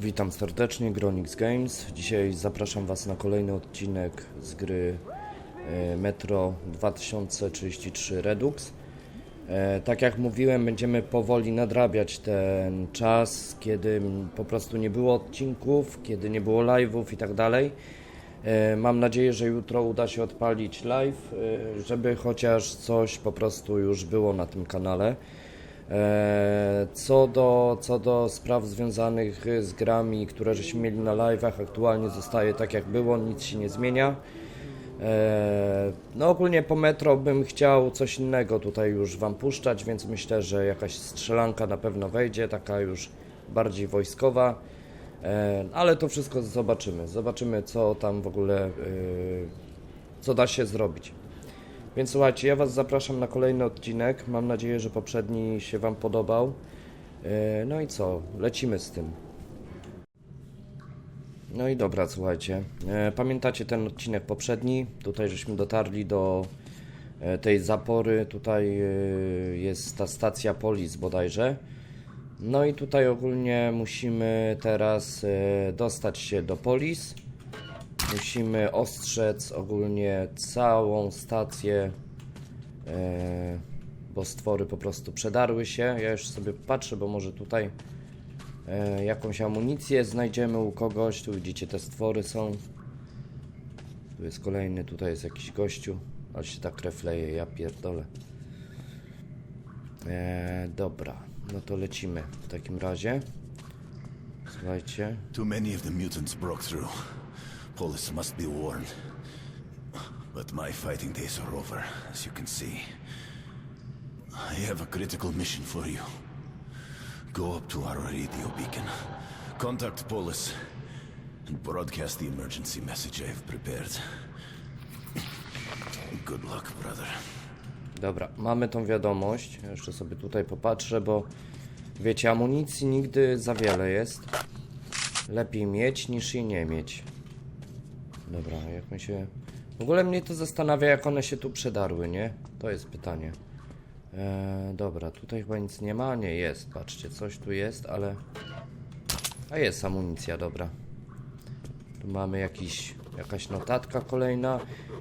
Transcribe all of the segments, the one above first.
Witam serdecznie, Gronix Games. Dzisiaj zapraszam Was na kolejny odcinek z gry e, Metro 2033 Redux. E, Tak jak mówiłem, będziemy powoli nadrabiać ten czas, kiedy po prostu nie było odcinków, kiedy nie było live'ów i tak dalej. E, Mam nadzieję, że jutro uda się odpalić live, żeby chociaż coś po prostu już było na tym kanale. E, Co do, co do spraw związanych z grami, które żeśmy mieli na live'ach, aktualnie zostaje tak jak było, nic się nie zmienia. E, No ogólnie po metro bym chciał coś innego tutaj już Wam puszczać, więc myślę, że jakaś strzelanka na pewno wejdzie, taka już bardziej wojskowa. E, Ale to wszystko zobaczymy. Zobaczymy co tam w ogóle, co da się zrobić. Więc słuchajcie, ja Was zapraszam na kolejny odcinek. Mam nadzieję, że poprzedni się Wam podobał. E, No i co? Lecimy z tym. No i dobra, słuchajcie. E, Pamiętacie ten odcinek poprzedni? Tutaj żeśmy dotarli do e, tej zapory. Tutaj jest ta stacja Polis bodajże. No i tutaj ogólnie musimy teraz dostać się do Polis. Musimy ostrzec ogólnie całą stację, e, bo stwory po prostu przedarły się. Ja już sobie patrzę, bo może tutaj e, jakąś amunicję znajdziemy u kogoś. Tu widzicie, te stwory są. Tu jest kolejny, tutaj jest jakiś gościu. Ale się tak refleje, ja pierdolę. E, dobra, no to lecimy w takim razie. Słuchajcie. Too many of the mutants broke through. Polis must be warned. But my fighting days are over, as you can see. I have a critical mission for you. Go up to our radio beacon, contact Polis, and broadcast the emergency message I have prepared. Good luck, brother. Dobra, mamy tą wiadomość. Jeszcze sobie tutaj popatrzę, bo wiecie, amunicji nigdy za wiele jest. Lepiej mieć niż jej nie mieć. Dobra, jak my się. W ogóle mnie to zastanawia, jak one się tu przedarły, nie? To jest pytanie. Eee, dobra, tutaj chyba nic nie ma. Nie jest, patrzcie, coś tu jest, ale. A jest amunicja, dobra. Tu mamy jakiś, jakaś notatka kolejna.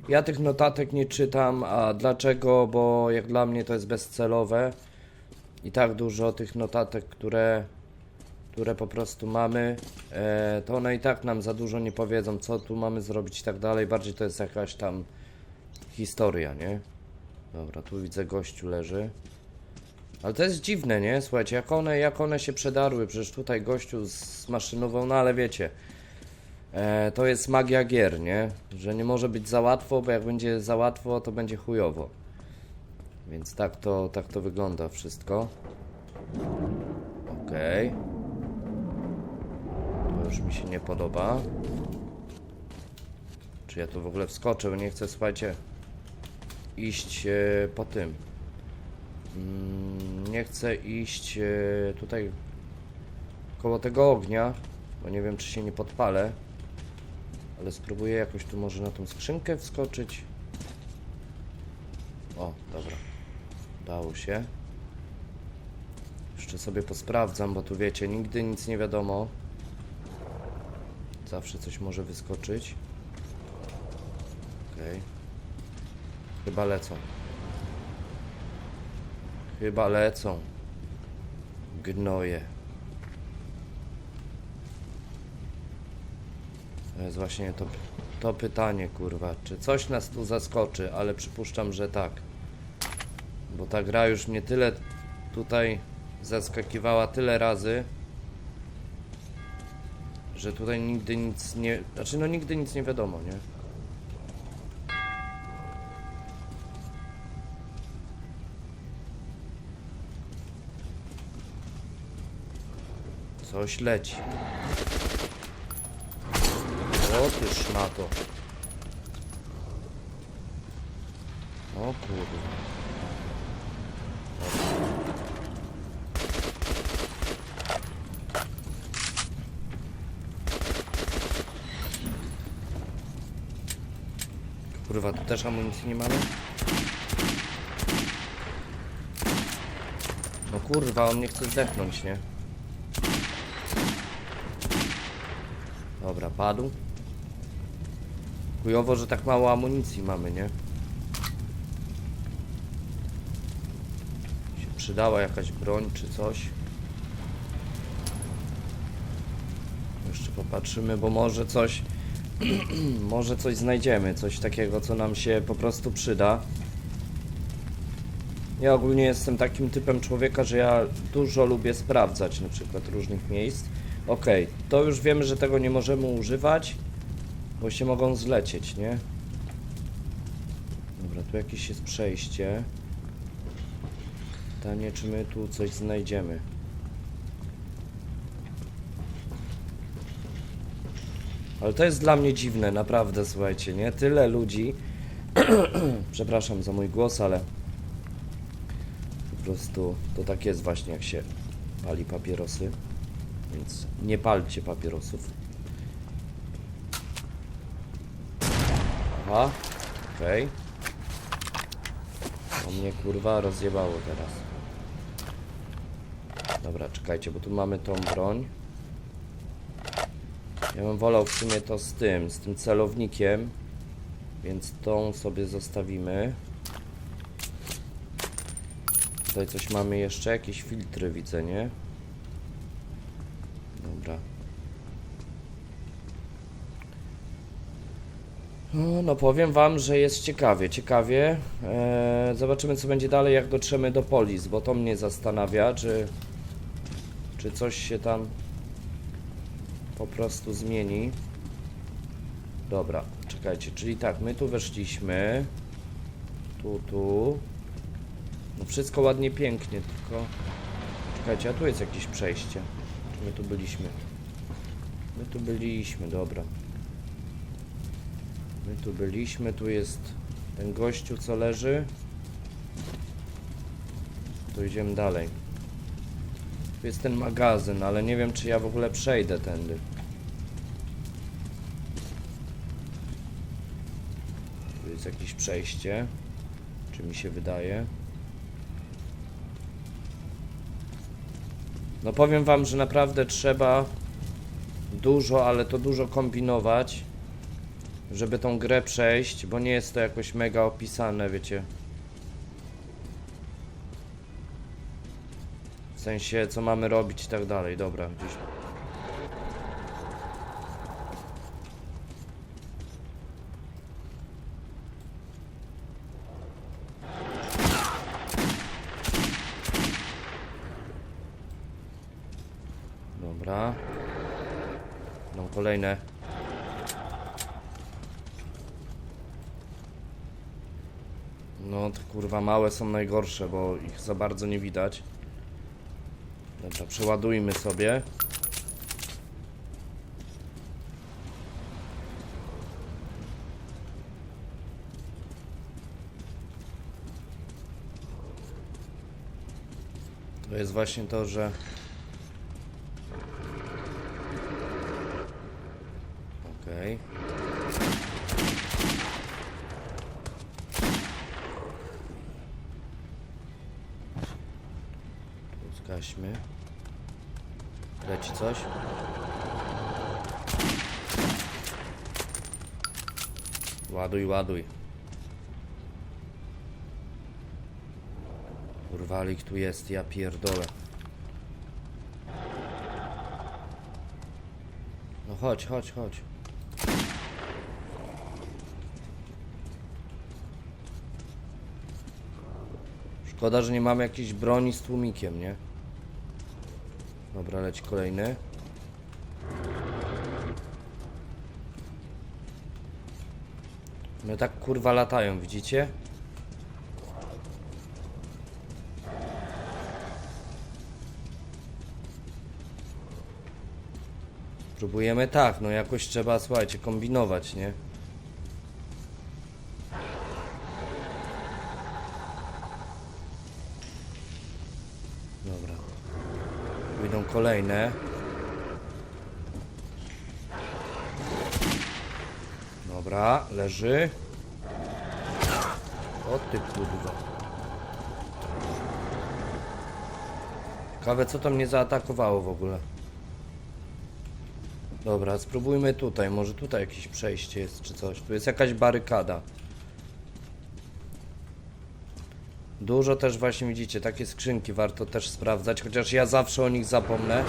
Ja tych notatek nie czytam, a dlaczego? Bo jak dla mnie to jest bezcelowe. I tak dużo tych notatek, które, które po prostu mamy, e, to one i tak nam za dużo nie powiedzą, co tu mamy zrobić i tak dalej. Bardziej to jest jakaś tam historia, nie? Dobra, tu widzę gościu leży. Ale to jest dziwne, nie? Słuchajcie, jak one, jak one się przedarły, przecież tutaj gościu z maszynową, no ale wiecie, E, to jest magia gier, nie? Że nie może być za łatwo, bo jak będzie za łatwo, to będzie chujowo. Więc tak to, tak to wygląda wszystko. Okej. To już mi się nie podoba. Czy ja tu w ogóle wskoczę? Nie chcę, słuchajcie, iść e, po tym. Mm, nie chcę iść e, tutaj koło tego ognia, bo nie wiem, czy się nie podpalę. Ale spróbuję jakoś tu może na tą skrzynkę wskoczyć. O, dobra. Udało się. Jeszcze sobie posprawdzam, bo tu wiecie, nigdy nic nie wiadomo. Zawsze coś może wyskoczyć. Okej. Chyba lecą. Chyba lecą. Gnoje. To jest właśnie to, to pytanie, kurwa. Czy coś nas tu zaskoczy, ale przypuszczam, że tak. Bo ta gra już mnie tyle tutaj zaskakiwała tyle razy, że tutaj nigdy nic nie. Znaczy, no nigdy nic nie wiadomo, nie? Coś leci. O ty szmato. O kurde. Kurwa, tu też amunicji nie mamy? No kurwa, on nie chce zdechnąć, nie? Dobra, padł. Chujowo, że tak mało amunicji mamy, nie? Się przydała jakaś broń czy coś. Jeszcze popatrzymy, bo może coś może coś znajdziemy, coś takiego, co nam się po prostu przyda. Ja ogólnie jestem takim typem człowieka, że ja dużo lubię sprawdzać na przykład różnych miejsc. Okej, to już wiemy, że tego nie możemy używać, bo się mogą zlecieć, nie? Dobra, tu jakieś jest przejście. Pytanie, czy my tu coś znajdziemy. Ale to jest dla mnie dziwne, naprawdę, słuchajcie, nie? Tyle ludzi. Przepraszam za mój głos, ale po prostu to tak jest właśnie, jak się pali papierosy. Więc nie palcie papierosów. Aha, okej. O mnie kurwa rozjebało teraz. Dobra, czekajcie, bo tu mamy tą broń. Ja bym wolał w sumie to z tym, z tym celownikiem. Więc tą sobie zostawimy. Tutaj coś mamy jeszcze, jakieś filtry widzę, nie? Dobra. No, no powiem wam, że jest ciekawie, ciekawie. Eee, zobaczymy co będzie dalej, jak dotrzemy do Polis, bo to mnie zastanawia, czy, czy coś się tam po prostu zmieni. Dobra, czekajcie, czyli tak, my tu weszliśmy. Tu, tu. No wszystko ładnie, pięknie, tylko... Czekajcie, a tu jest jakieś przejście. Czy my tu byliśmy? My tu byliśmy, dobra. My tu byliśmy, tu jest ten gościu, co leży. Tu idziemy dalej. Tu jest ten magazyn, ale nie wiem, czy ja w ogóle przejdę tędy. Tu jest jakieś przejście. Czy mi się wydaje? No powiem wam, że naprawdę trzeba dużo, ale to dużo kombinować, żeby tą grę przejść, bo nie jest to jakoś mega opisane, wiecie. W sensie, co mamy robić i tak dalej. Dobra, gdzieś. Dobra. No kolejne. No te kurwa małe są najgorsze, bo ich za bardzo nie widać. Dobra, przeładujmy sobie. To jest właśnie to, że Okej. Tu zgaśmy. Leci coś. Ładuj, ładuj. Ich tu jest, ja pierdolę. No chodź, chodź, chodź. Szkoda, że nie mamy jakiejś broni z tłumikiem, nie? Dobra, kolejny. No tak kurwa latają, widzicie? Próbujemy tak, no jakoś trzeba, słuchajcie, kombinować, nie? Kolejne. Dobra, leży. O ty kurwa. Ciekawe co to mnie zaatakowało w ogóle. Dobra, spróbujmy tutaj. Może tutaj jakieś przejście jest czy coś. Tu jest jakaś barykada. Dużo też właśnie widzicie, takie skrzynki warto też sprawdzać, chociaż ja zawsze o nich zapomnę.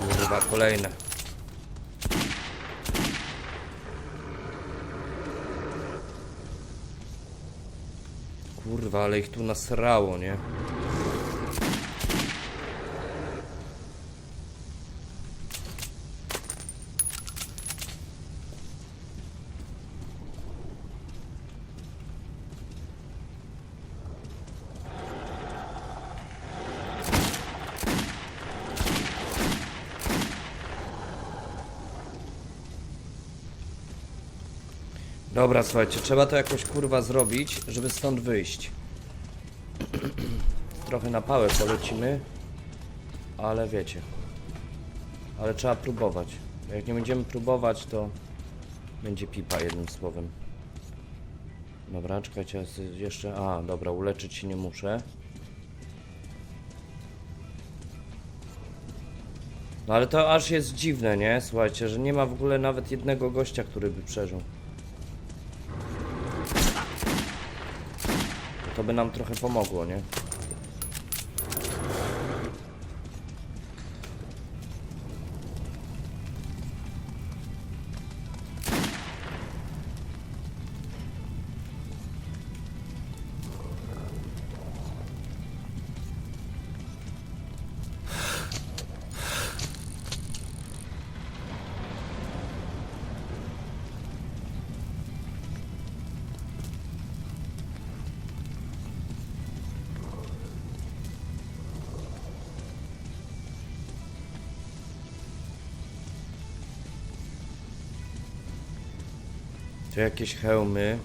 Kurwa, kolejne. Kurwa, ale ich tu nasrało, nie? Dobra, słuchajcie, trzeba to jakoś kurwa zrobić, żeby stąd wyjść. Trochę na pałę polecimy, ale wiecie. Ale trzeba próbować. Jak nie będziemy próbować, to będzie pipa jednym słowem. Dobra, czekajcie, jeszcze... A, dobra, uleczyć się nie muszę. No ale to aż jest dziwne, nie? Słuchajcie, że nie ma w ogóle nawet jednego gościa, który by przeżył. To by nam trochę pomogło, nie? Tu jakieś hełmy.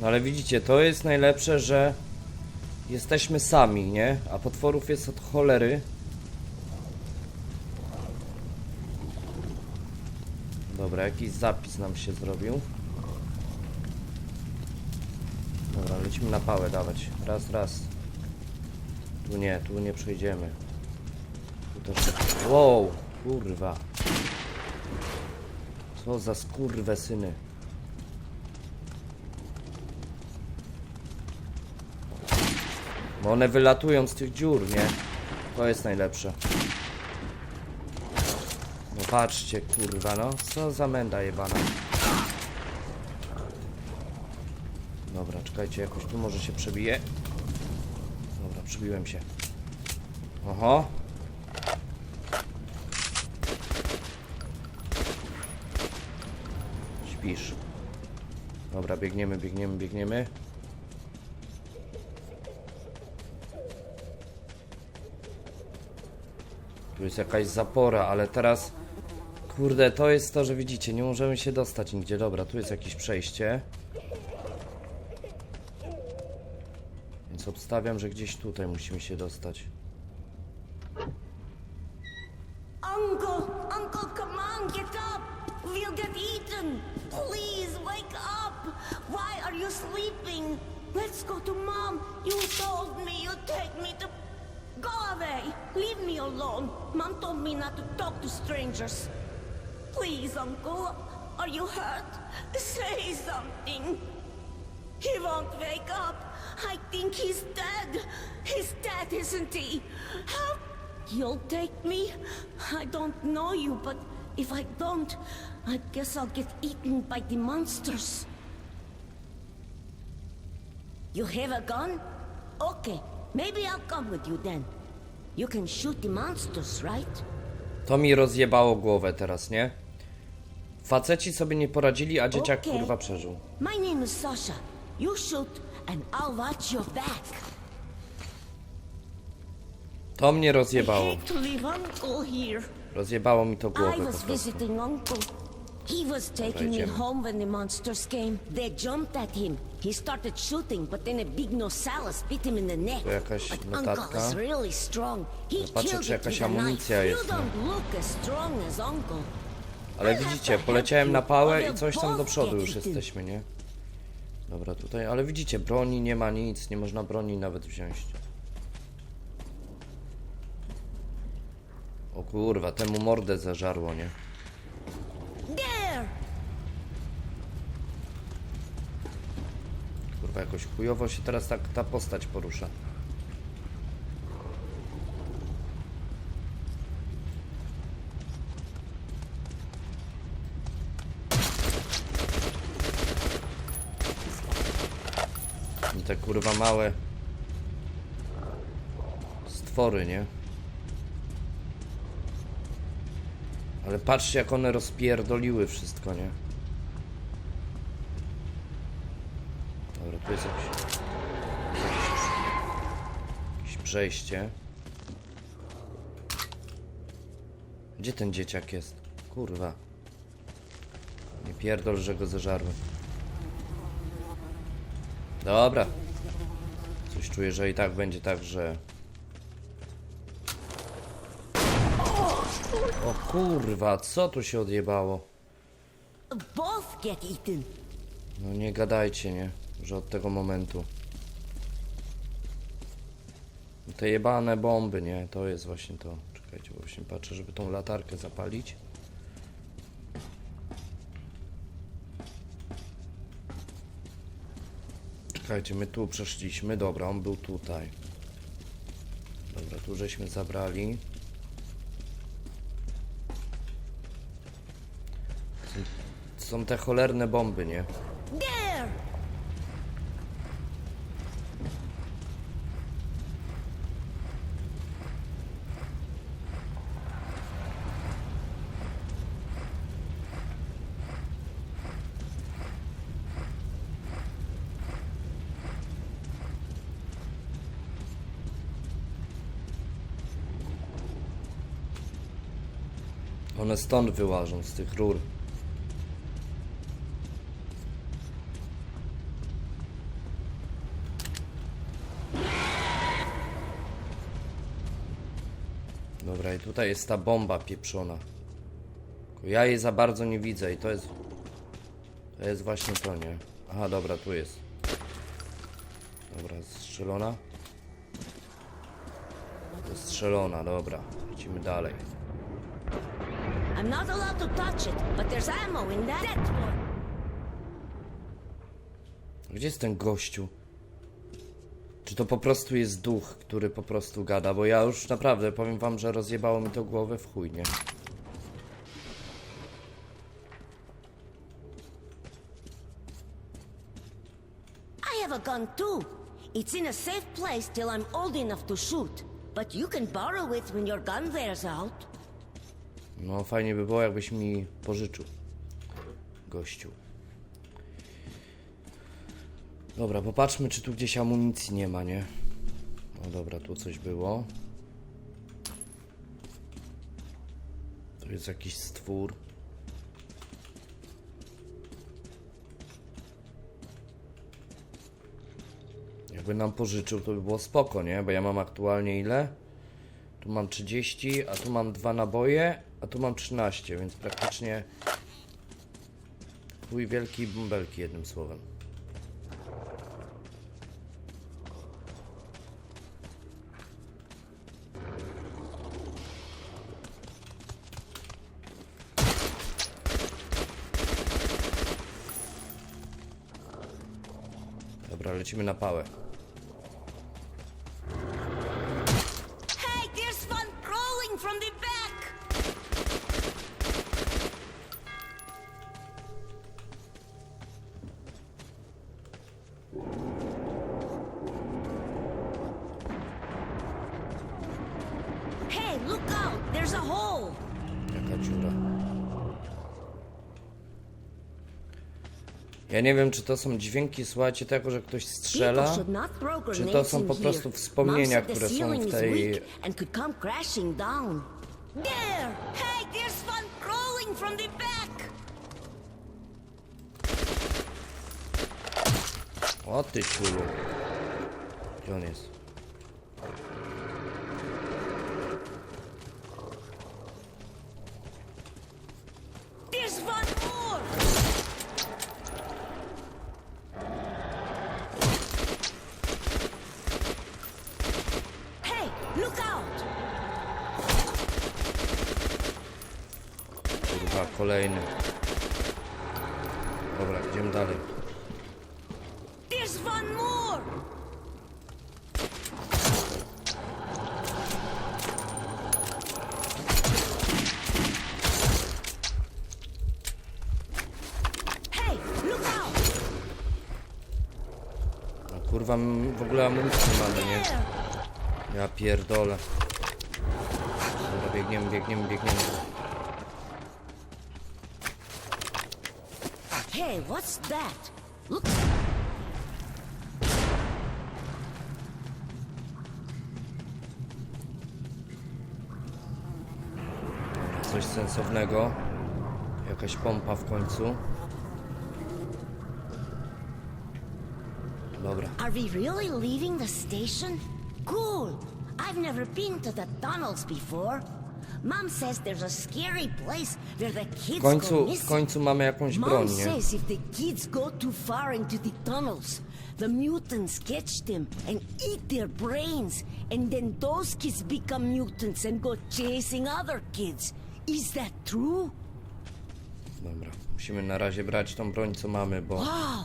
No ale widzicie, to jest najlepsze, że jesteśmy sami, nie? A potworów jest od cholery. Dobra, jakiś zapis nam się zrobił. Dobra, lecimy na pałę dawać. Raz, raz. Tu nie, tu nie przejdziemy. Tu też... Wow, kurwa. Co za skurwe syny. Bo one wylatują z tych dziur, nie? To jest najlepsze. No patrzcie, kurwa, no. Co za menda jebana. Dobra, czekajcie, jakoś tu może się przebije. Dobra, przebiłem się. Oho. Śpisz. Dobra, biegniemy, biegniemy, biegniemy. Tu jest jakaś zapora, ale teraz... Kurde, to jest to, że widzicie, nie możemy się dostać nigdzie. Dobra, tu jest jakieś przejście. Więc obstawiam, że gdzieś tutaj musimy się dostać. Mom. You told me you'd take me to. Go away. Leave me alone. Mom told me not to talk to strangers. Please, Uncle. Are you hurt? Say something. He won't wake up. I think he's dead. He's dead, isn't he? How? You'll take me? I don't know you, but if I don't, I guess I'll get eaten by the monsters. You have a gun? Okay, maybe I'll come with you then. You can shoot the monsters, right? To mi rozjebało głowę teraz, nie? Faceci sobie nie poradzili, a dzieciak Okej. kurwa przeżył. My name is Sasha. You shoot, and I'll watch your back. To mnie I rozjebało. hate to leave Uncle here. Rozjebało mi to I głowę po was prostu. visiting Uncle. He was taking me idziemy. home when the monsters came. They jumped at him. He started shooting, but then a big Nosaurus bit him in the neck. Tu jakaś But notatka. Uncle is really strong. He patrzę, killed czy it jakaś with a knife. amunicja You jest, no. don't look as strong as Uncle. Ale widzicie, poleciałem na pałę i coś tam do przodu już jesteśmy, nie? Dobra, tutaj, ale widzicie, broni nie ma nic, nie można broni nawet wziąć. O kurwa, temu mordę zażarło, nie? There! Kurwa, jakoś chujowo się teraz tak ta postać porusza. I te kurwa małe stwory, nie? Ale patrzcie jak one rozpierdoliły wszystko, nie? Tu jest jakieś, jakieś przejście. Gdzie ten dzieciak jest? Kurwa. Nie pierdol, że go zeżarły. Dobra. Coś czuję, że i tak będzie tak, że... O kurwa, co tu się odjebało? Both get eaten. No nie gadajcie, nie? Że od tego momentu. Te jebane bomby, nie? To jest właśnie to. Czekajcie, bo właśnie patrzę, żeby tą latarkę zapalić. Czekajcie, my tu przeszliśmy. Dobra, on był tutaj. Dobra, tu żeśmy zabrali. Są, te cholerne bomby, nie? There! One stąd wyłażą, z tych rur. Dobra, i tutaj jest ta bomba pieprzona. Ja jej za bardzo nie widzę i to jest... To jest właśnie to, nie? Aha, dobra, tu jest. Dobra, strzelona. Strzelona, dobra. Lecimy dalej. I'm not allowed to touch it, but there's ammo in that. That one! Gdzie jest ten gościu? Czy to po prostu jest duch, który po prostu gada? Bo ja już naprawdę powiem wam, że rozjebało mi to głowę w chuj, nie? I have a gun too. It's in a safe place till I'm old enough to shoot. But you can borrow it when your gun wears out. No fajnie by było, jakbyś mi pożyczył. Gościu. Dobra, popatrzmy, czy tu gdzieś amunicji nie ma, nie? No dobra, tu coś było. Tu jest jakiś stwór. Jakby nam pożyczył, to by było spoko, nie? Bo ja mam aktualnie ile? Tu mam 30, a tu mam dwa naboje, a tu mam 13, więc praktycznie chuj wielki bąbelki jednym słowem. Dobra, lecimy na pałę. Ja nie wiem, czy to są dźwięki, słuchajcie, tego, że ktoś strzela, czy to są po prostu wspomnienia, które są w tej... There! Hey, there's fun crawling from the back! O ty ciulu. Gdzie on jest? Kolejny. Dobra, idziemy dalej. There's one more! Hey, look out! No, kurwa, m- w ogóle amunicji nie mamy, nie? There! Ja pierdolę. Dobra, biegniemy, biegniemy, biegniemy. Hey, what's that? Look, Coś sensownego. Jakaś pompa w końcu. Dobra. are we really leaving the station? Cool. I've never been to the tunnels before. Mom says there's a scary place where the W końcu, go w missing. końcu mamy jakąś broń, Mom nie? says if the kids go too far into the tunnels, the mutants catch them and eat their brains, and then those kids become mutants and go chasing other kids. Is that true? Dobra. Musimy na razie brać tą broń, co mamy, bo, Wow!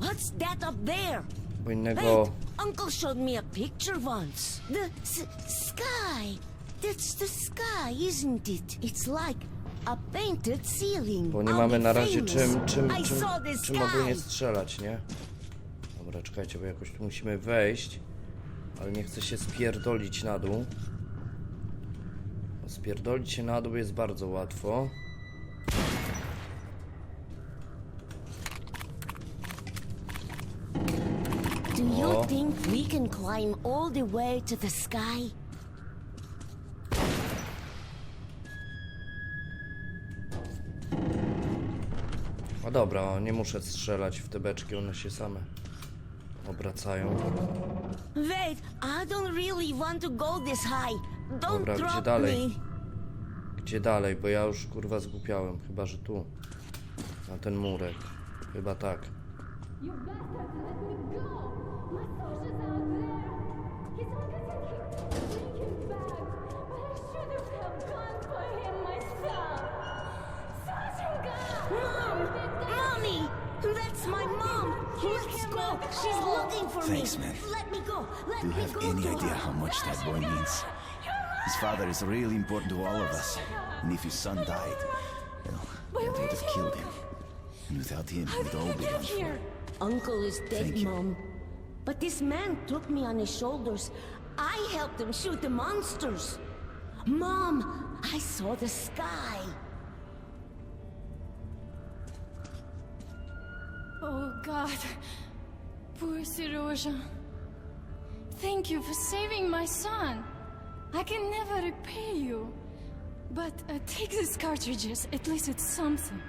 What's that up there? bo innego... Wait, Uncle showed me a picture once. The s- sky. That's the sky, isn't it? It's like a painted ceiling. Bo nie mamy na razie czym, czym, czym, czym ogólnie strzelać, nie? Dobra, czekajcie, bo jakoś tu musimy wejść. Ale nie chcę się spierdolić na dół. Bo spierdolić się na dół jest bardzo łatwo. Do you think we can climb all the way to the sky? Dobra, o, nie muszę strzelać w te beczki, one się same obracają. Wait, I don't really want to go this high. Don't Dobra, gdzie drop dalej? me. Gdzie dalej? Bo ja już kurwa zgłupiałem. Chyba, że tu. Na ten murek. Chyba tak. You bastard, let me go! My Sasha's out there! He's on the Take him back! Go! She's oh. looking for Thanks, me! man. Let me go! Let Do you me have go any idea her. how much that boy means? His father is really important to all of us. And if his son died, well, that would have killed him. And without him, we'd all be done for. here? Uncle is dead, Thank you. Mom. But this man took me on his shoulders. I helped him shoot the monsters. Mom, I saw the sky. Oh God. Poor Siroja. Thank you for saving my son. I can never repay you. But uh, take these cartridges, at least it's something.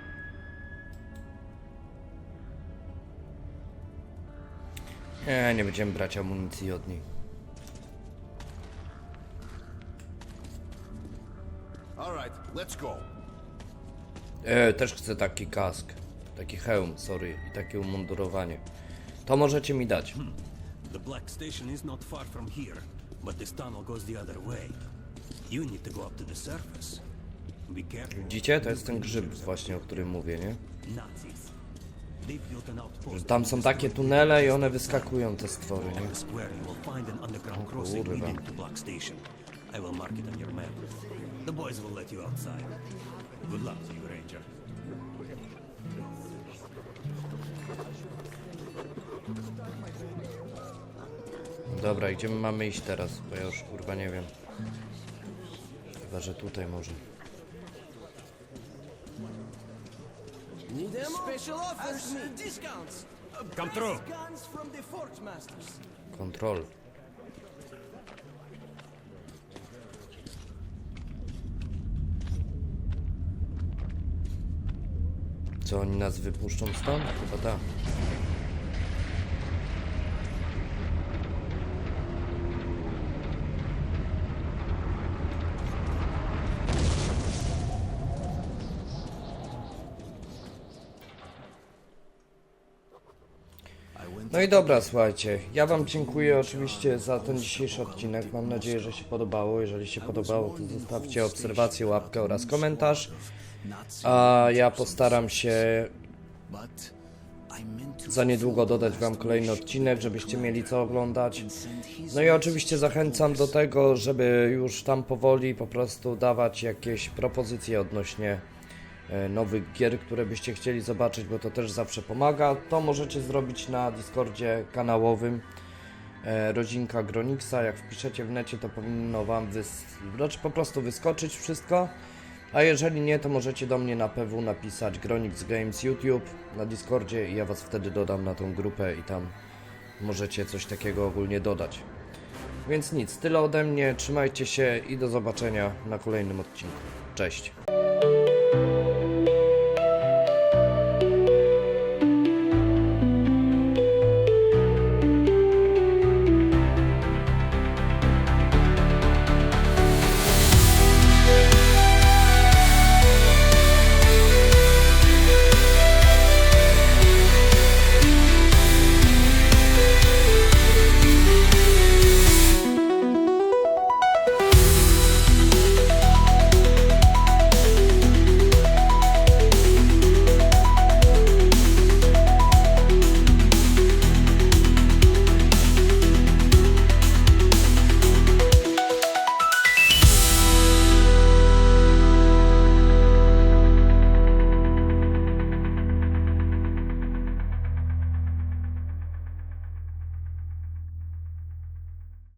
Nie, nie będziemy brać amunicji od niej. All right, let's go. E, też chcę taki kask. Taki hełm, sorry. I takie umundurowanie. To możecie mi dać. The Black Station is not far from here, but this tunnel goes the other way. You need to go up to the surface. Be careful. Widzicie? To jest ten grzyb właśnie, o którym mówię, nie? Nazis. They built an outpost. Tam są takie tunele i one wyskakują, te stwory, nie? On the square you will find an underground crossing kurwa. leading to Black Station. I will mark it on your map. The boys will let you outside. Good luck to you, Ranger. Dobra, gdzie my mamy iść teraz? Bo ja już kurwa nie wiem. Chyba, że tutaj może. Special offers, discounts. Come through. Guns from the Forge Masters. Kontrol. Co, oni nas wypuszczą stąd? Chyba tak. No i dobra, słuchajcie, ja wam dziękuję oczywiście za ten dzisiejszy odcinek. Mam nadzieję, że się podobało. Jeżeli się podobało, to zostawcie obserwację, łapkę oraz komentarz. A ja postaram się za niedługo dodać Wam kolejny odcinek, żebyście mieli co oglądać. No i oczywiście zachęcam do tego, żeby już tam powoli po prostu dawać jakieś propozycje odnośnie nowych gier, które byście chcieli zobaczyć, bo to też zawsze pomaga. To możecie zrobić na Discordzie kanałowym e, rodzinka Gronixa. Jak wpiszecie w necie, to powinno Wam wys... znaczy po prostu wyskoczyć wszystko. A jeżeli nie, to możecie do mnie na PW napisać Gronix Games YouTube na Discordzie i ja Was wtedy dodam na tą grupę i tam możecie coś takiego ogólnie dodać. Więc nic, tyle ode mnie, trzymajcie się i do zobaczenia na kolejnym odcinku. Cześć!